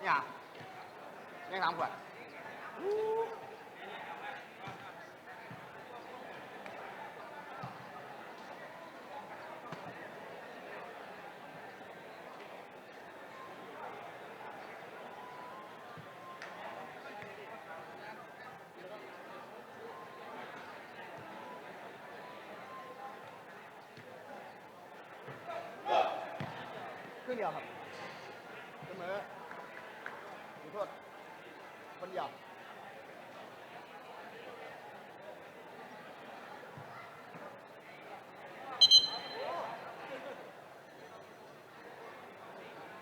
เนี่ยแยกสามขวด ครึ่งเดียวครับเสมอขอโทษคนเดียว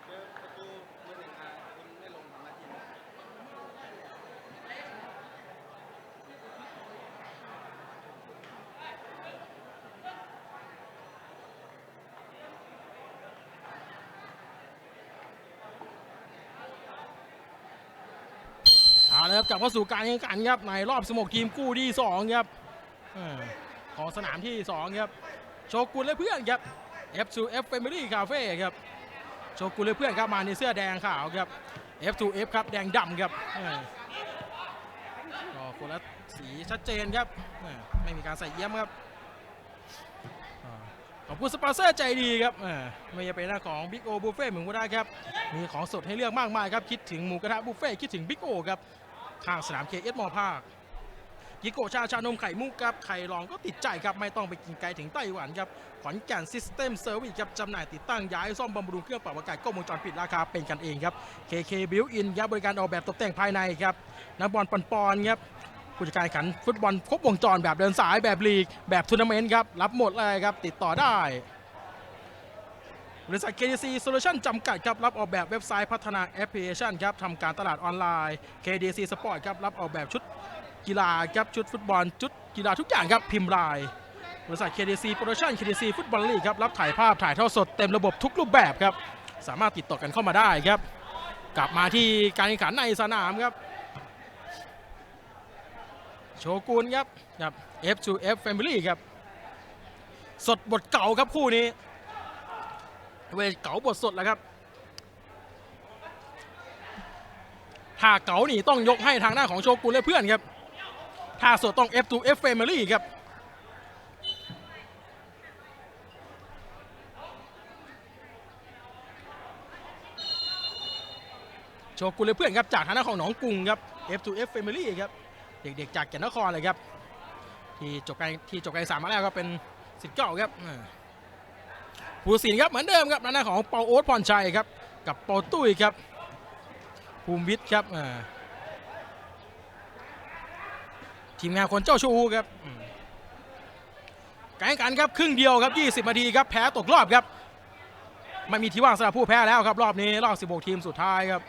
เจอประตูเบอร์หนึ่งมาคุณไม่ลงทำหน้าที่นะ เอาละครับกลับเข้าสู่การแข่งขันครับในรอบสมกทีมคู่ที่สองครับอของสนามที่สองครับโชกุนและเพื่อนครับ F2F Family Cafe ครับโชกุนและเพื่อนครับมาในเสื้อแดงขาวครับ F2F ครับแดงดำครับเออก็คนละสีชัดเจนครับไม่มีการใส่เยี่ยมครับขอบคุณสปอนเซอร์ใจดีครับไม่ใช่เป็นหน้าของ Big O Buffet หมูกระทะครับ มีของสดให้เลือกมากมายครับ คิดถึงหมูกระทะบุฟเฟ่คิดถึงบิ๊กโอครับ ข้างสนามเคเอสมอภาคยิโกชาชานมไข่มุกครับไข่รองก็ติดใจครับ ไม่ต้องไปกินไกลถึงไต้หวันครับ ขอนแก่นซิสเต็มเซอร์วิสครับจำหน่ายติดตั้งย้ายซ่อมบำรุงเครื่องปรับอากาศกล้องวงจรปิดราคาเป็นกันเองครับ KK Built In ครับบริการออกแบบตกแต่งภายในครับนักบอลปอนปอนครับผู้จัดการแข่งขันฟุตบอลครบวงจรแบบเดินสายแบบลีก แบบทัวร์นาเมนต์ครับรับหมดเลยครับติดต่อได้ บริษัท KDC Solution จำกัดครับรับออกแบบเว็บไซต์พัฒนาแอปพลิเคชันครับทำการตลาดออนไลน์ KDC Sport ครับรับออกแบบชุดกีฬาครับชุดฟุตบอลชุดกีฬาทุกอย่างครับพิมพ์ลายบริษัท KDC Production KDC ฟุตบอลลีกครับรับถ่ายภาพถ่ายทอดสดเต็มระบบทุกรูปแบบครับสามารถติดต่อกันเข้ามาได้ครับ กลับมาที่การแข่งขันในสนามครับ โชกุนครับครับ F2F Family ครับ สดบทเก่าครับคู่นี้ เวทเก๋าบทสดแล้วครับถ้าเก๋านี่ต้องยกให้ทางหน้าของโชกุนและเพื่อนครับถ้าสดต้อง F2F Family ครับโชกุนและเพื่อนครับจากทางหน้าของหนองกรุงครับ F2F Family ครับเด็กๆจากแก่นนครเลยครับ ที่จบการที่จบการศึกษามาแล้วก็เป็นสิทธิ์เก่าครับ ผู้สินครับเหมือนเดิมครับหน้าของเปาโอ๊ตพรชัยครับ กับเปาตุ้ยครับ ภูมิวิทย์ครับทีมงานคนเจ้าชูครับการแข่งขันครับครึ่งเดียวครับ 20นาทีครับแพ้ตกรอบครับไม่มีที่ว่างสำหรับผู้แพ้แล้วครับ รอบนี้รอบ 16 ทีมสุดท้ายครับ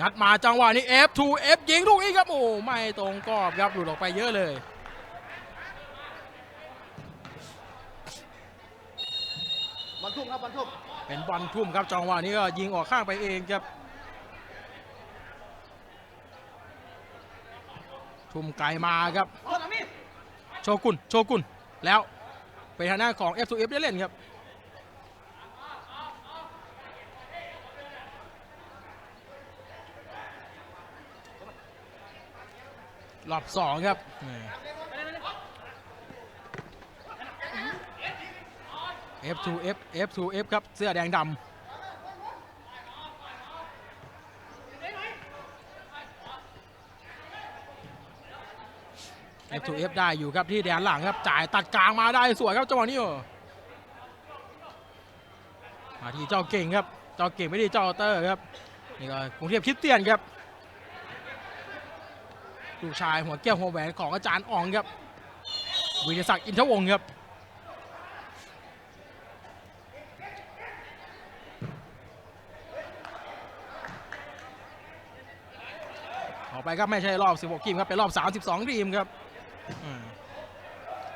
งัดมาจังหวะนี้ F2 F ยิงลูกนี้ครับ โอ้ไม่ตรงกรอบครับหลุดออกไปเยอะเลย บอลทุ่มครับบอลทุ่มเป็นบอลทุ่มครับจังหวะนี้ก็ยิงออกข้างไปเองครับทุ่มไกลมาครับบอลมีโชกุนโชกุนแล้วไปทางหน้าของ F2F ได้เล่นครับรอบสองครับแหม่ F2F F2F ครับ เสื้อแดงดำ F2F ได้อยู่ครับที่แดนหลังครับ จ่ายตัดกลางมาได้สวยครับจังหวะนี้โอ้มาที่เจ้าเก่งครับ เจ้าเก่งไม่ได้เจ้าเตอร์ครับ นี่ก็กรุงเทพคิดเตียนครับลูกชายหัวแก้วหัวแหวนของอาจารย์อ๋องครับวิทยศักดิ์อินทวงศ์ครับ ออกไปครับไม่ใช่รอบ 16 ทีมครับเป็นรอบ 32 ทีมครับอ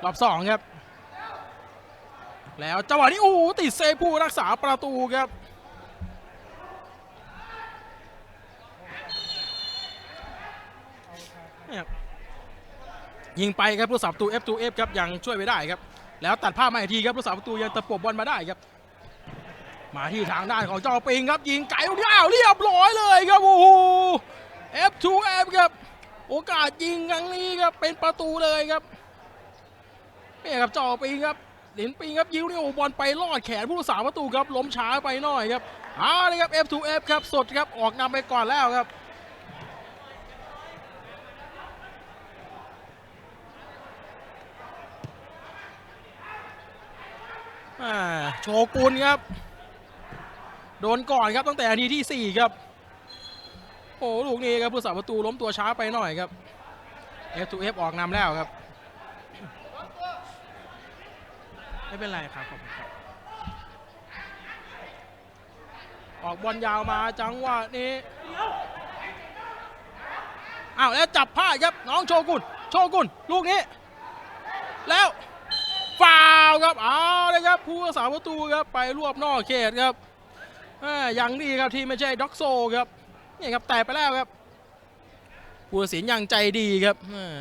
รอบ 2 ครับ แล้วจังหวะนี้โอ้ติดเซฟผู้รักษาประตูครับยิงไปครับผู้สาประตู F2F ครับยังช่วยไว้ได้ครับ แล้วตัดภาพมาอีกทีครับผู้สาประตูยังตะปบบอลมาได้ครับ มาที่ทางด้านของเจ้าปิงครับยิงไกลลูกนี้อ้าวเรียบร้อยเลยครับโอ้โห F2F ครับ โอกาสยิงครั้งนี้ครับ เป็นประตูเลยครับนี่ครับจ้าปิงครับหลินปิงครับยิงลูกนี้โอบอลไปลอดแขนผู้รักษาประตูครับล้มช้าไปหน่อยครับเอาเลยครับ F2F ครับสดครับออกนำไปก่อนแล้วครับโชกุนครับ โดนก่อนครับตั้งแต่นาทีที่ 4 ครับ โอ้ลูกนี้ครับผู้สาประตูล้มตัวช้าไปหน่อยครับ F2F ออกนำแล้วครับ ไม่เป็นไรครับขอบคุณครับ ออกบอลยาวมาจังหวะนี้อ้าวแล้วจับพลาครับน้องโชกุนโชกุนลูกนี้ แล้วฟาวครับเอาเลยครับผู้รักษาประตูครับไปรวบนอกเขตครับอ่ายังดีครับที่ไม่ใช่ด็อกโซครับ นี่ครับแตะไปแล้วครับผู้สินยังใจดีครับอ่า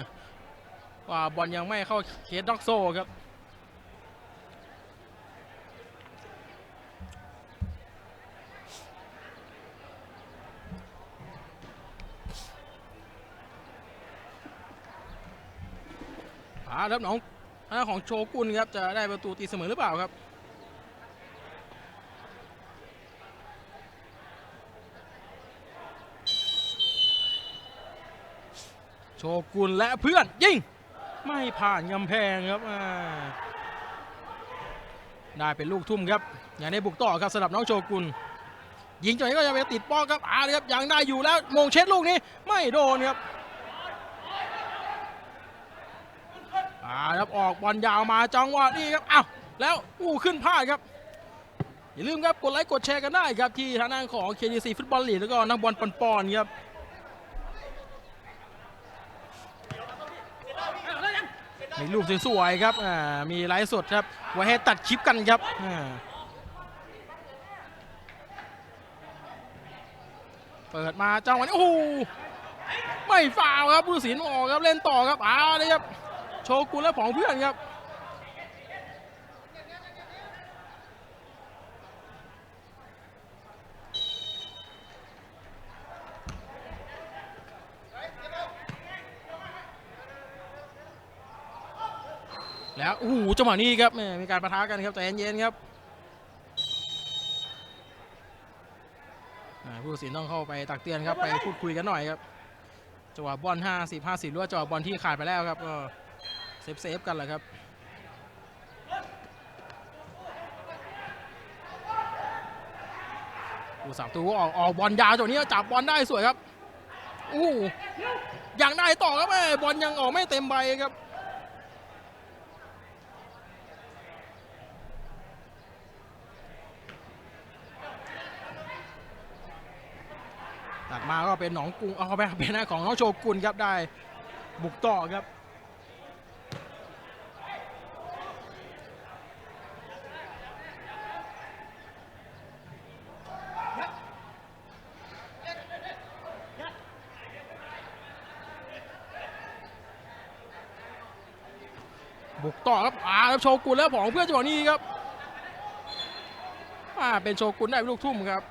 ว่าบอลยังไม่เข้าเขตด็อกโซครับอ่าครับน้องทางของโชกุนครับจะได้ประตูตีเสมอหรือเปล่าครับ โชกุนและเพื่อนยิงไม่ผ่านกำแพงครับได้เป็นลูกทุ่มครับอย่างนี้บุกต่อครับสำหรับน้องโชกุนยิงจนนี้ก็จะไปติดป้อครับอาเลยครับยังได้อยู่แล้วมงเช็ดลูกนี้ไม่โดนครับอาครับออกบอลยาวมาจังหวะนี้ครับอ้าวแล้วอู้ขึ้นพลาดครับอย่าลืมครับกดไลค์กดแชร์กันได้ครับที่ทางด้านของ KDC ฟุตบอลลีกแล้วก็นักบอลปอนๆครับ มีลูกสวยๆครับอ่ามีไลฟ์สดครับไว้ให้ตัดคลิปกันครับอ่าเปิดมาจังหวะนี้โอ้ไม่ฟาวครับผู้สินออกครับเล่นต่อครับอ้าเลยครับ โชกุนและผองเพื่อนครับ แล้วโอ้โหจังหวะนี้ครับแหมมีการประทะกันครับใจเย็นๆครับผู้ตัดสินต้องเข้าไปตักเตือนครับไปพูดคุยกันหน่อยครับจังหวะบอล50 50หรือว่าจังหวะบอลที่ขาดไปแล้วครับก็เซฟเซฟกันแหละครับผู้สามตัวออกออกบอลยาวจังหวะนี้จับบอลได้สวยครับอู้ยังได้ต่อครับแม่บอลยังออกไม่เต็มใบครับ มาก็เป็นหนองกุงเอาเข้าไปเป็นหน้าของน้องโชกุนครับได้บุกต่อครับบุกต่อครับอ่าครับโชกุนแล้วผองเพื่อนจังหวะนี้ครับอ่าเป็นโชกุนได้ลูกทุ่มครับ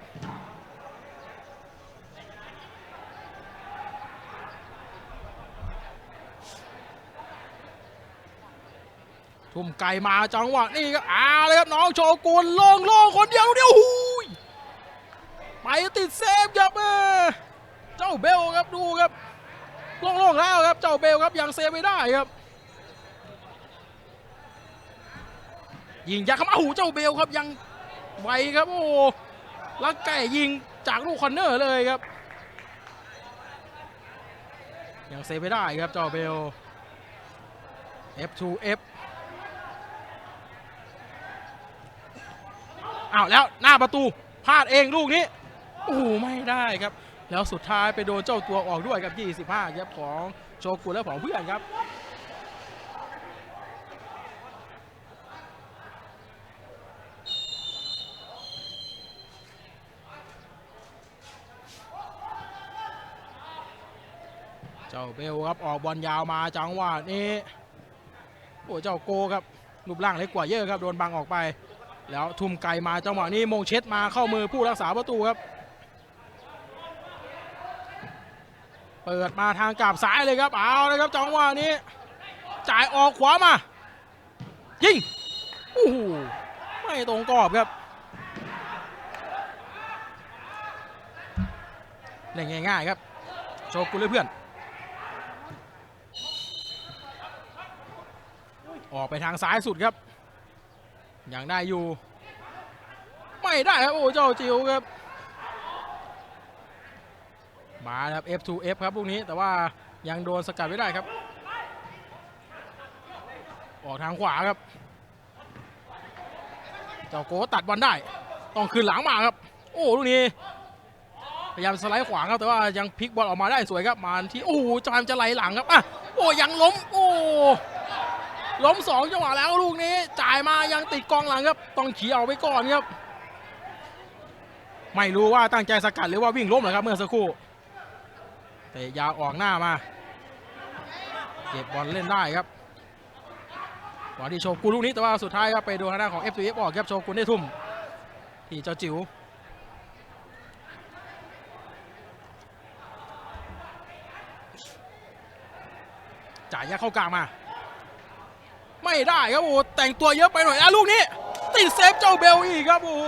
ทุ่มไก่มาจังหวะนี้ครับอาเลยครับน้องโชกุนลงลงคนเดียวเดียวหูยไปติดเซฟครับเออเจ้าเบลครับดูครับลงลงแล้วครับเจ้าเบลครับยังเซฟไม่ได้ครับยิงยักษ์เข้ามาโอ้โหเจ้าเบลครับยังไวครับโอ้ลักไก่ยิงจากลูกคอนเนอร์เลยครับยังเซฟไม่ได้ครับเจ้าเบล F2F อ้าวแล้วหน้าประตูพลาดเองลูกนี้โอ้โหไม่ได้ครับ แล้วสุดท้ายไปโดนเจ้าตัวออกด้วยครับ 25ครับของโชกุนและของเพื่อนครับเจ้าเบลครับออกบอลยาวมาจังหวะนี้โอ้เจ้าโกครับรูปร่างเล็กกว่าเยอะครับโดนบังออกไป แล้วทุ่มไกลมาจังหวะนี้มงเช็ดมาเข้ามือผู้รักษาประตูครับ เปิดมาทางกลับซ้ายเลยครับเอาเลยครับจังหวะนี้ จ่ายออกขวามา ยิงโอ้โหไม่ตรงกรอบครับเล่นง่ายๆครับ โชกุลเพื่อน ออกไปทางซ้ายสุดครับ ยังได้อยู่ ไม่ได้ครับโอ้เจ้าจิ๋วครับ มาครับ F2F ครับพวกนี้แต่ว่ายังโดนสกัดไม่ได้ครับ ออกทางขวาครับ เจ้าโกตัดบอลได้ ต้องคืนหลังมาครับ โอ้ลูกนี้พยายามสไลด์ขวางครับแต่ว่ายังพลิกบอลออกมาได้สวยครับมาที่โอ้โหจามจะไหลหลังครับอะโอ้ยังล้มโอ้ ล้มสองจังหวะแล้วลูกนี้จ่ายมายังติดกองหลังครับ ต้องขี่เอาไปก่อนครับ ไม่รู้ว่าตั้งใจสกัดหรือว่าวิ่งล้มเหรอครับเมื่อสักครู่เตะยาวออกหน้ามา เก็บบอลเล่นได้ครับบอลที่โชกุนลูกนี้แต่ว่าสุดท้ายครับไปโดนทางด้านของ f อ f ออกครับโชกุนได้ทุ่มที่เจ้าจิ๋วจ่ายยาเข้ากลางมา ไม่ได้ครับโอ้โหแต่งตัวเยอะไปหน่อยอะลูกนี้ ติดเซฟเจ้าเบลอีกครับโอ้โห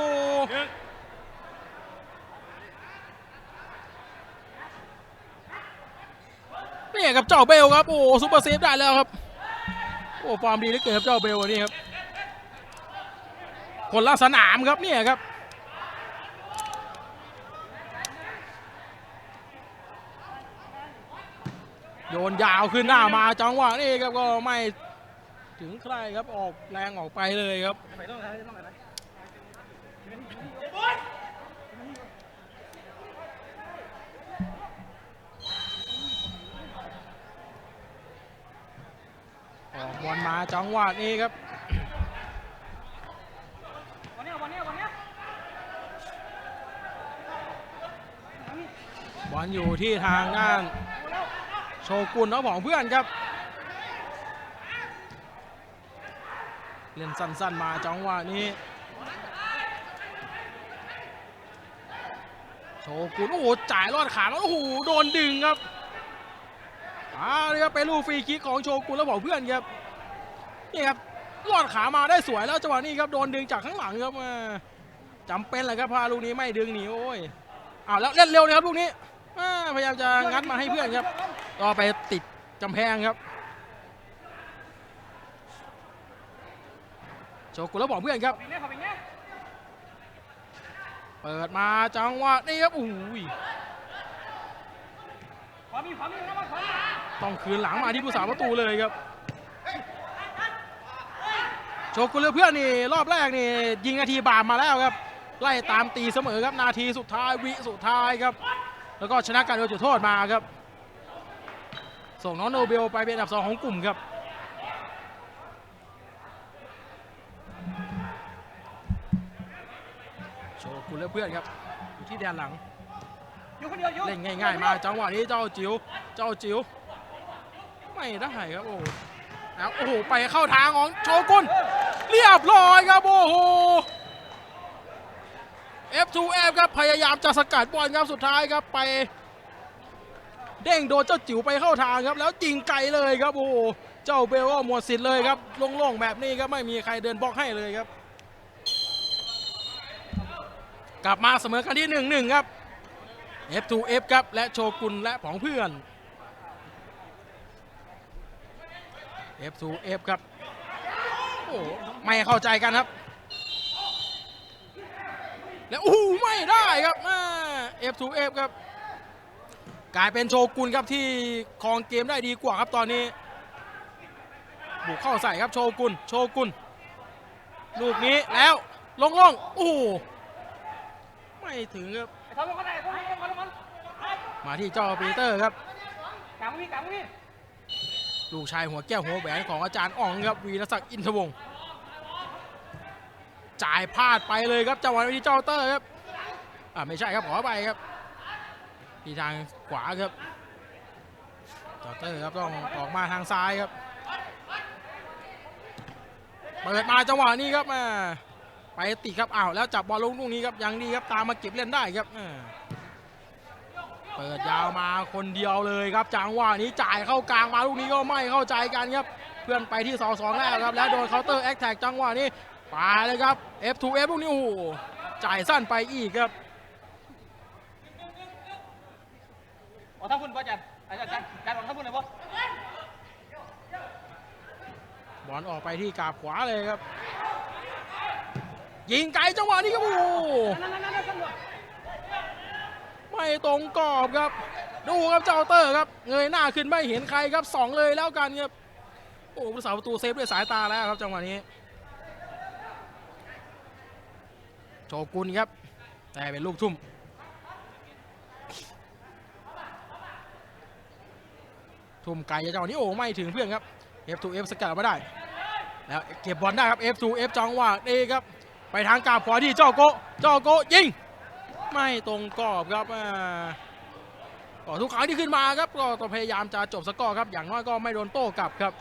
นี่ครับเจ้าเบลครับโอ้โหซุปเปอร์เซฟได้แล้วครับโอ้ฟอร์มดีเหลือเกินครับเจ้าเบลอันนี้ครับคนละสนามครับเนี่ยครับโยนยาวขึ้นหน้ามาจังหวะนี้ครับก็ไม่ ถึงใครครับออกแรงออกไปเลยครับออกบอลมาจังหวะนี้ครับวันนี้วันนี้วันนี้บอลอยู่ที่ทางด้านโชกุนน้องของเพื่อนครับ เล่นสั้นๆมาจังหวะนี้โชกุนโอ้โหจ่ายลอดขาแล้วโอ้โหโดนดึงครับอ่านี่ครับเป็นลูกฟรีคิกของโชกุนแล้วบอกเพื่อนครับนี่ครับลอดขามาได้สวยแล้วจังหวะนี้ครับโดนดึงจากข้างหลังครับม่จำเป็นเลยครับพาลูกนี้ไม่ดึงหนีโอ้ยอ้าวแล้วเล่นเร็วเลยครับลูกนี้พยายามจะงัดมาให้เพื่อนครับก็ไปติดกำแพงครับ ชกุนแล้วบอกเพื่อนครับ เปิดมาจังหวะนี้ครับอุ้ยต้องคืนหลังมาที่ผู้สาประตูเลยครับโชกุลเพื่อนนี่รอบแรกนี่ยิงนาทีบามมาแล้วครับ ไล่ตามตีเสมอครับนาทีสุดท้ายวิสุดท้ายครับ แล้วก็ชนะการโดนจุดโทษมาครับ ส่งน้องโนเบลไปเป็นอันดับสองของกลุ่มครับ โชกุนเลือกเพื่อนครับอยู่ที่แดนหลังอยู่คนเดียวอยู่เล่นง่าย ๆ มาจังหวะนี้เจ้าจิ๋วเจ้าจิ๋วไม่ได้ครับโอ้โหแล้วโอ้โหไปเข้าทางของโชกุนเรียบร้อยครับโอ้โห F2F ครับพยายามจะสกัดบอลครับสุดท้ายครับไปเด้งโดนเจ้าจิ๋วไปเข้าทางครับ แล้วยิงไกลเลยครับโอ้โหเจ้าเบลก็หมดสิทธิ์เลยครับโล่งๆแบบนี้ครับไม่มีใครเดินบล็อกให้เลยครับ กลับมาเสมอกันที่หนึ่งหนึ่งครับ F2F ครับ และโชกุนและผองเพื่อน F2F ครับ โอ้ไม่เข้าใจกันครับ แล้วอู้ไม่ได้ครับอ่า F2F ครับ กลายเป็นโชกุนครับที่ครองเกมได้ดีกว่าครับตอนนี้ บุกเข้าใส่ครับโชกุน โชกุน ลูกนี้แล้วลงลงโอ้ ไม่ถึงครับไอ้ทอมลงก็ได้ทอมลงมาลงมามาที่เจ้าปีเตอร์ครับกลางพี่กลางพี่ลูกชายหัวแก้วหัวแหวนของอาจารย์อ่องครับวีรศักดิ์อินทวงศ์จ่ายพลาดไปเลยครับจังหวะนี้เจ้าเตอร์ครับอ่าไม่ใช่ครับขอไปครับ ที่ทางขวาครับเจ้าเตอร์ครับต้องออกมาทางซ้ายครับเปิดมาจังหวะนี้ครับมา ไปติดครับอ้าวแล้วจับบอลลงลูกนี้ครับยังดีครับตามมาเก็บเล่นได้ครับอ่าเปิดยาวมาคนเดียวเลยครับจังหวะนี้จ่ายเข้ากลางมาลูกนี้ก็ไม่เข้าใจกันครับ เพื่อนไปที่เสาสองแล้วครับ แล้วโดนเคาน์เตอร์แอคแท็กจังหวะนี้ไปเลยครับ F2F ลูกนี้โอ้โหจ่ายสั้นไปอีกครับออกทั้งคุณป่ะจันอาจารย์จันจันออกทั้งคุณเลยป่ะบอลออกไปที่กาบขวาเลยครับ ยิงไกลจังหวะนี้ครับโอ้โหไม่ตรงกรอบครับ ดูครับเจ้าเตอร์ครับเงยหน้าขึ้นไม่เห็นใครครับสองเลยแล้วกันครับโอ้ผู้สาประตูเซฟด้วยสายตาแล้วครับจังหวะนี้โชกุนครับ แต่เป็นลูกทุ่มทุ่มไกลจังหวะนี้โอ้ไม่ถึงเพื่อนครับ F2F สกัดมาได้ แล้วเก็บบอลได้ครับ F2F จังหวะนี้ครับ ไปทางกาบขวาที่เจ้าโกเจ้าโกยิง ไม่ตรงกรอบครับอ่าก็ทุกครั้งที่ขึ้นมาครับก็ต้องพยายามจะจบสกอร์ครับอย่างน้อยก็ไม่โดนโต้กลับครับ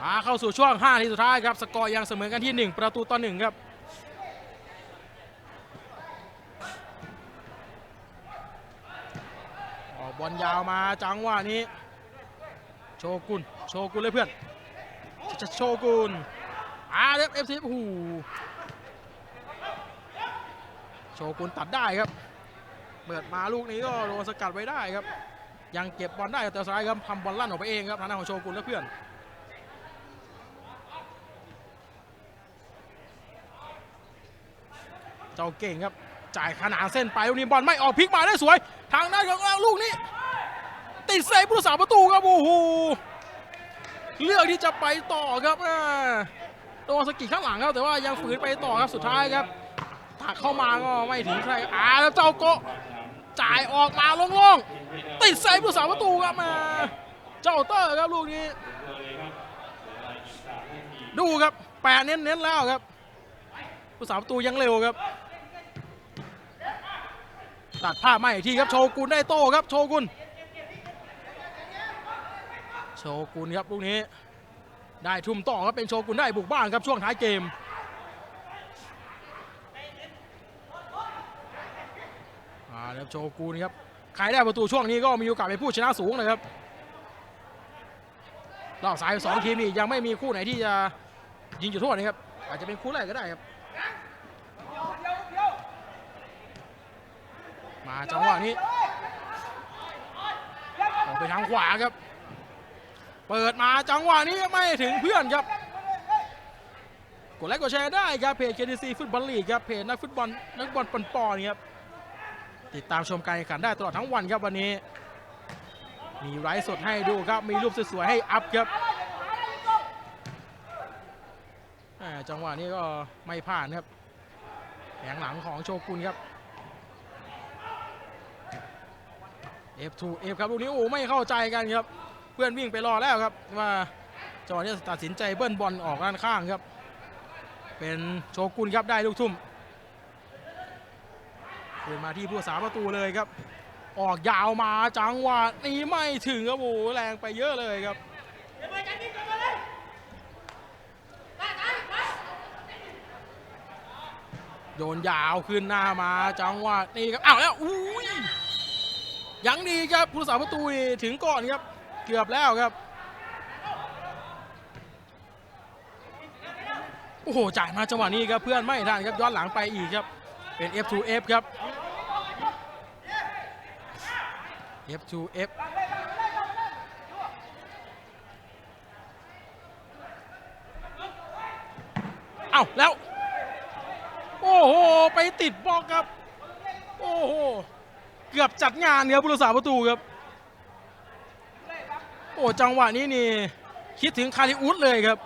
มาเข้าสู่ช่วง5ทีสุดท้ายครับสกอร์ยังเสมอกันที่ 1 ประตูต่อ1ครับออกบอลยาวมาจังหวะนี้ โชกุนโชกุนเลยเพื่อนจะโชกุนอาเอฟเอฟซีโอ้โห โชกุนตัดได้ครับเปิดมาลูกนี้ก็โดนสกัดไว้ได้ครับ ยังเก็บบอลได้แต่ซ้ายครับทำบอลลั่นออกไปเองครับทางด้านของโชกุนและเพื่อนเจ้าเก่งครับจ่ายขนานเส้นไปลูกนี้บอลไม่ออกพลิกมาได้สวย ทางด้านของลูกนี้ ติดเซฟผู้รักษาประตูครับโอ้โหเลือกที่จะไปต่อครับอ่าโดนสกิดข้างหลังครับแต่ว่ายังฝืนไปต่อครับสุดท้ายครับักเข้ามาก็ไม่ถึงใครอ่าแล้วเจ้าโกจ่ายออกมาโล่งๆ ติดใส่ผู้สาประตูครับมา เจ้าเตอร์ครับลูกนี้ ดูครับแปะเน้นๆแล้วครับ ผู้สาประตูยังเร็วครับ ตัดภาพมาอีกทีครับโชกุนได้โต้ครับโชกุนโชกุนครับลูกนี้ ได้ทุ่มต่อครับเป็นโชกุนได้บุกบ้านครับช่วงท้ายเกม อ่าแล้ว โชกุนครับ ใครได้ประตูช่วงนี้ก็มีโอกาสเป็นผู้ชนะสูงเลยครับรอบสายสองทีมนี่ยังไม่มีคู่ไหนที่จะยิงจุดโทษนะครับ อาจจะเป็นคู่แรกก็ได้ครับ มาจังหวะนี้ออกไปทางขวาครับ เปิดมาจังหวะนี้ไม่ถึงเพื่อนครับ กดไลค์กดแชร์ได้ครับเพจ KTC ฟุตบอลลีกครับเพจนักฟุตบอลนักบอลปอนปอนๆครับ ติดตามชมการแข่งขันได้ตลอดทั้งวันครับวันนี้ มีไลฟ์สดให้ดูครับมีรูปสวยๆให้อัพครับจังหวะนี้ก็ไม่ผ่านครับแผงหลังของโชกุนครับ F2 F ครับลูกนี้โอ้ไม่เข้าใจกันครับ เพื่อนวิ่งไปรอแล้วครับว่าจังหวะนี้ตัดสินใจเบิ้ลบอลออกด้านข้างครับ เป็นโชกุนครับได้ลูกทุ่ม คืนมาที่ผู้สาประตูเลยครับ ออกยาวมาจังหวะนี้ไม่ถึงครับโอ้โหแรงไปเยอะเลยครับโยนยาวขึ้นหน้ามาจังหวะนี้ครับอ้าวแล้วอุ้ยยังดีครับผู้สาประตูถึงก่อนครับ เกือบแล้วครับโอ้โหจ่ายมาจังหวะนี้ครับเพื่อนไม่ทันครับย้อนหลังไปอีกครับเป็น F2F ครับ F2F เอ้าแล้ว โอ้โห ไปติดบล็อกครับ โอ้โห เกือบจัดงานครับผู้รักษาประตูครับ โอ้ จังหวะนี้นี่ คิดถึงคาริอุสเลยครับ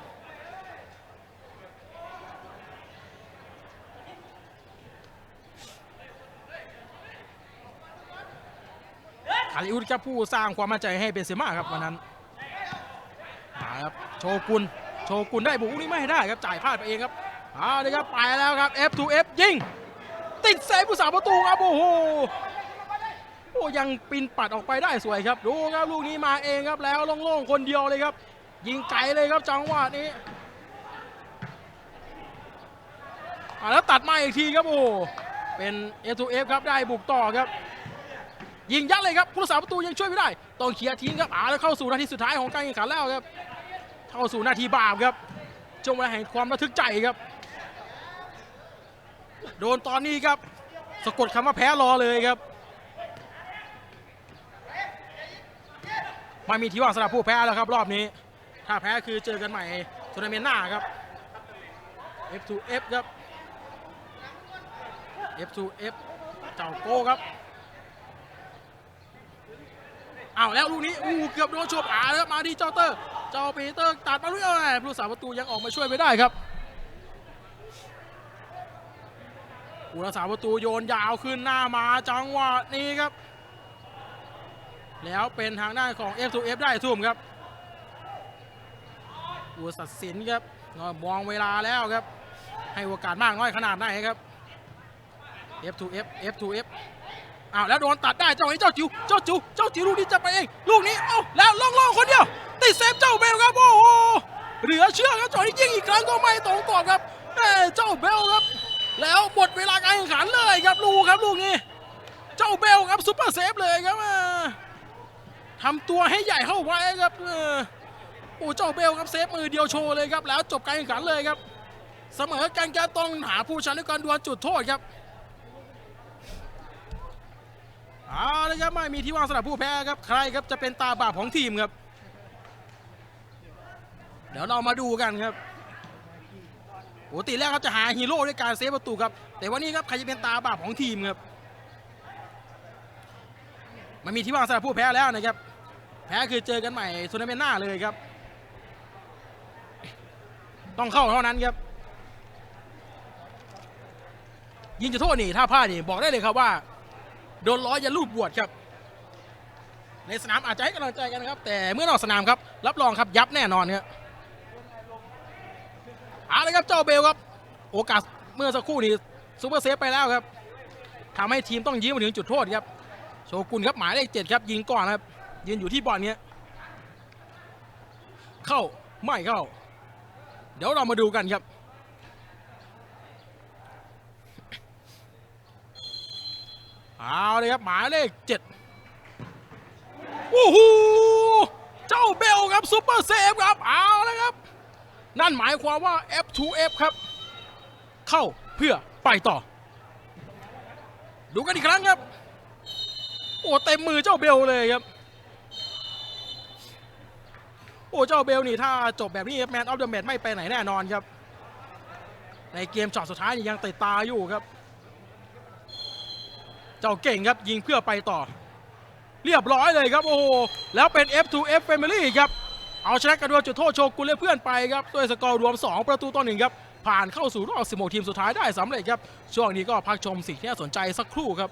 คาริอุสครับผู้สร้างความมั่นใจให้เบนเซม่าครับวันนั้นมาครับโชกุนโชกุนได้บุกนี้ไม่ได้ครับจ่ายพลาดไปเองครับเอาเลยครับไปแล้วครับ F2F ยิงติดเซฟผู้สาประตูครับโอ้โหโอ้ยังปินปัดออกไปได้สวยครับ ดูครับลูกนี้มาเองครับแล้วโล่งๆคนเดียวเลยครับ ยิงไกลเลยครับจังหวะนี้แล้วตัดมาอีกทีครับโอ้เป็น F2F ครับได้บุกต่อครับ ยิงยัดเลยครับผู้รักษาประตูยังช่วยไม่ได้ต้องเคลียร์ทิ้งครับอ่าแล้วเข้าสู่นาทีสุดท้ายของการแข่งขันแล้วครับเข้าสู่นาทีบาปครับช่วงเวลาแห่งความระทึกใจครับ โดนตอนนี้ครับสะกดคำว่าแพ้รอเลยครับไม่มีทีว่างสำหรับผู้แพ้แล้วครับ รอบนี้ ถ้าแพ้คือเจอกันใหม่ทัวร์นาเมนต์หน้าครับ F2F ครับ F2F เจ้าโก้ครับ เอาแล้วลูกนี้อู้เกือบโดนชบอาแล้วมาที่เจ้าเตอร์เจ้าปีเตอร์ตัดมาด้วยอะไรผู้รักษาประตูยังออกมาช่วยไม่ได้ครับผู้รักษาประตูโยนยาวขึ้นหน้ามาจังหวะนี้ครับ แล้วเป็นทางด้านของ F2F ได้ทุ่มครับผู้ตัดสินครับมองเวลาแล้วครับ ให้โอกาสมากน้อยขนาดไหนครับ F2F F2F อ้าวแล้วโดนตัดได้เจ้าไอ้เจ้าจิ๋วเจ้าจิ๋วเจ้าจิ๋วลูกนี้จะไปเองลูกนี้เอ้าแล้วล่องๆคนเดียวติดเซฟเจ้าเบลครับโอ้โหเหลือเชื่อครับจ้านี้ยิงอีกครั้งก็ไม่ตรงกรอบครับเอ้เจ้าเบลครับ แล้วหมดเวลาการแข่งขันเลยครับลูกครับลูกนี้ เจ้าเบลครับซุปเปอร์เซฟเลยครับทำตัวให้ใหญ่เข้าไว้ครับโอ้เจ้าเบลครับเซฟมือเดียวโชว์เลยครับแล้วจบการแข่งขันเลยครับ เสมอกันแกต้องหาผู้ชนะด้วยการดวลจุดโทษครับ เอาลยครับไม่มีที่ว่างสำหรับผู้แพ้ครับใครครับจะเป็นตาบาปของทีมครับ เดี๋ยวเรามาดูกันครับปกติแล้วครับจะหาฮีโร่ด้วยการเซฟประตูครับ แต่วันนี้ครับใครจะเป็นตาบาปของทีมครับมันมีที่ว่างสำหรับผู้แพ้แล้วนะครับ แพ้คือเจอกันใหม่ทัวร์นาเมนหน้าเลยครับ ต้องเข้าเท่านั้นครับ ยิงจุดโทษนี่ถ้าพลาดนี่บอกได้เลยครับว่า โดนล้อยันลูกบวชครับ ในสนามอาจจะให้กำลังใจกันครับ แต่เมื่อนอกสนามครับ รับรองครับยับแน่นอนครับเอาเลยครับเจ้าเบลครับ โอกาสเมื่อสักครู่นี้ซูเปอร์เซฟไปแล้วครับทำให้ทีมต้องยื้อมาถึงจุดโทษครับ โชกุนครับหมายเลขเจ็ดครับ ยิงก่อนครับ ยืนอยู่ที่บอลเนี้ยเข้าไม่เข้า เดี๋ยวเรามาดูกันครับ เอาเลยครับหมายเลขเจ็ดโอ้โหเจ้าเบลครับซุปเปอร์เซฟครับเอาเลยครับ นั่นหมายความว่า F2F ครับ เข้าเพื่อไปต่อ ดูกันอีกครั้งครับ โอ้เต็มมือเจ้าเบลเลยครับ โอ้เจ้าเบลนี่ถ้าจบแบบนี้แมนออฟเดอะแมตไม่ไปไหนแน่นอนครับ ในเกมช็อตสุดท้ายยังติดตาอยู่ครับ เจ้าเก่งครับยิงเพื่อไปต่อ เรียบร้อยเลยครับโอ้โหแล้วเป็น F2F Family ครับเอาชนะกระดวจุดโทษโชกุนและเพื่อนไปครับด้วยสกอร์รวม 2 ประตูต่อหนึ่งครับผ่านเข้าสู่รอบ16ทีมสุดท้ายได้สำเร็จครับช่วงนี้ก็พักชมสิ่งที่น่าสนใจสักครู่ครับ